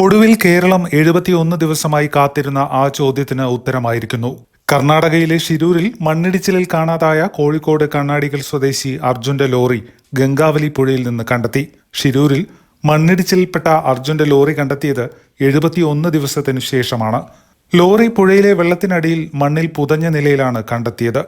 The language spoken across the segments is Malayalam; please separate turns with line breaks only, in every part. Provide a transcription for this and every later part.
ഒടുവിൽ കേരളം എഴുപത്തിയൊന്ന് ദിവസമായി കാത്തിരുന്ന ആ ചോദ്യത്തിന് ഉത്തരമായിരിക്കുന്നു. കർണാടകയിലെ ഷിരൂരിൽ മണ്ണിടിച്ചിലിൽ കാണാതായ കോഴിക്കോട് കണ്ണാടികൾ സ്വദേശി അർജുന്റെ ലോറി ഗംഗാവലി പുഴയിൽ നിന്ന് കണ്ടെത്തി. ഷിരൂരിൽ മണ്ണിടിച്ചിലിൽപ്പെട്ട അർജുന്റെ ലോറി കണ്ടെത്തിയത് എഴുപത്തിയൊന്ന് ദിവസത്തിനു ശേഷമാണ്. ലോറി പുഴയിലെ വെള്ളത്തിനടിയിൽ മണ്ണിൽ പുതഞ്ഞ നിലയിലാണ് കണ്ടെത്തിയത്.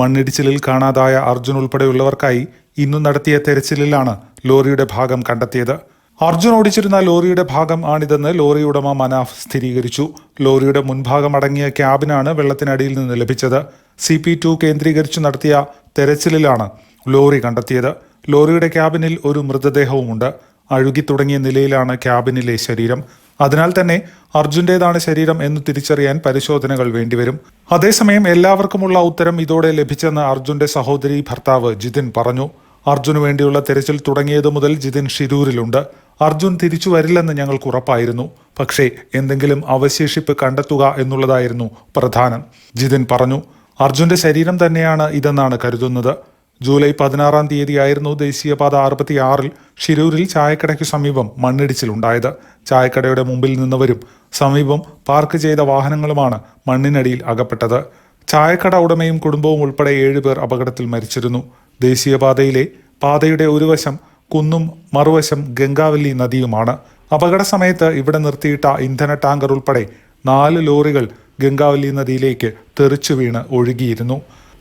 മണ്ണിടിച്ചിലിൽ കാണാതായ അർജുൻ ഉൾപ്പെടെയുള്ളവർക്കായി ഇന്നു നടത്തിയ തെരച്ചിലിലാണ് ലോറിയുടെ ഭാഗം കണ്ടെത്തിയത്. അർജുൻ ഓടിച്ചിരുന്ന ലോറിയുടെ ഭാഗം ആണിതെന്ന് ലോറി ഉടമ മനാഫ് സ്ഥിരീകരിച്ചു. ലോറിയുടെ മുൻഭാഗം അടങ്ങിയ ക്യാബിനാണ് വെള്ളത്തിനടിയിൽ നിന്ന് ലഭിച്ചത്. സി പി ടു കേന്ദ്രീകരിച്ചു നടത്തിയ തെരച്ചിലിലാണ് ലോറി കണ്ടെത്തിയത്. ലോറിയുടെ ക്യാബിനിൽ ഒരു മൃതദേഹവുമുണ്ട്. അഴുകി തുടങ്ങിയ നിലയിലാണ് ക്യാബിനിലെ ശരീരം. അതിനാൽ തന്നെ അർജുന്റേതാണ് ശരീരം എന്ന് തിരിച്ചറിയാൻ പരിശോധനകൾ വേണ്ടിവരും. അതേസമയം എല്ലാവർക്കുമുള്ള ഉത്തരം ഇതോടെ ലഭിച്ചെന്ന് അർജുന്റെ സഹോദരി ഭർത്താവ് ജിതിൻ പറഞ്ഞു. അർജുന് വേണ്ടിയുള്ള തെരച്ചിൽ തുടങ്ങിയതു മുതൽ ജിതിൻ ഷിരൂരിലുണ്ട്. അർജുൻ തിരിച്ചു വരില്ലെന്ന് ഞങ്ങൾക്ക് ഉറപ്പായിരുന്നു. പക്ഷേ എന്തെങ്കിലും അവശേഷിപ്പ് കണ്ടെത്തുക എന്നുള്ളതായിരുന്നു പ്രധാനം. ജിതിൻ പറഞ്ഞു അർജുന്റെ ശരീരം തന്നെയാണ് ഇതെന്നാണ് കരുതുന്നത്. ജൂലൈ പതിനാറാം തീയതിയായിരുന്നു ദേശീയപാത അറുപത്തിയാറിൽ ഷിരൂരിൽ ചായക്കടയ്ക്ക് സമീപം മണ്ണിടിച്ചിലുണ്ടായത്. ചായക്കടയുടെ മുമ്പിൽ നിന്നവരും സമീപം പാർക്ക് ചെയ്ത വാഹനങ്ങളുമാണ് മണ്ണിനടിയിൽ അകപ്പെട്ടത്. ചായക്കട ഉടമയും കുടുംബവും ഉൾപ്പെടെ ഏഴുപേർ അപകടത്തിൽ മരിച്ചിരുന്നു. ദേശീയപാതയിലെ പാതയുടെ ഒരു വശം കുന്നും മറുവശം ഗംഗാവല്ലി നദിയുമാണ്. അപകട സമയത്ത് ഇവിടെ നിർത്തിയിട്ട ഇന്ധന ടാങ്കർ ഉൾപ്പെടെ നാല് ലോറികൾ ഗംഗാവല്ലി നദിയിലേക്ക് തെറിച്ചു വീണ് ഒഴുകിയിരുന്നു.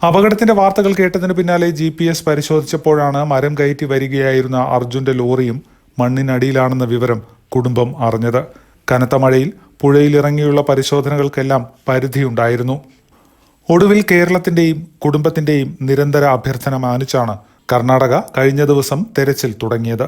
അപകടത്തിന്റെ വാർത്തകൾ കേട്ടതിന് പിന്നാലെ ജി പി എസ് പരിശോധിച്ചപ്പോഴാണ് മരം കയറ്റി വരികയായിരുന്ന അർജുന്റെ ലോറിയും മണ്ണിനടിയിലാണെന്ന വിവരം കുടുംബം അറിഞ്ഞത്. കനത്ത മഴയിൽ പുഴയിലിറങ്ങിയുള്ള പരിശോധനകൾക്കെല്ലാം പരിധിയുണ്ടായിരുന്നു. ഒടുവിൽ കേരളത്തിന്റെയും കുടുംബത്തിന്റെയും നിരന്തര അഭ്യർത്ഥന മാനിച്ചാണ് കർണാടക കഴിഞ്ഞ ദിവസം തെരച്ചിൽ തുടങ്ങിയത്.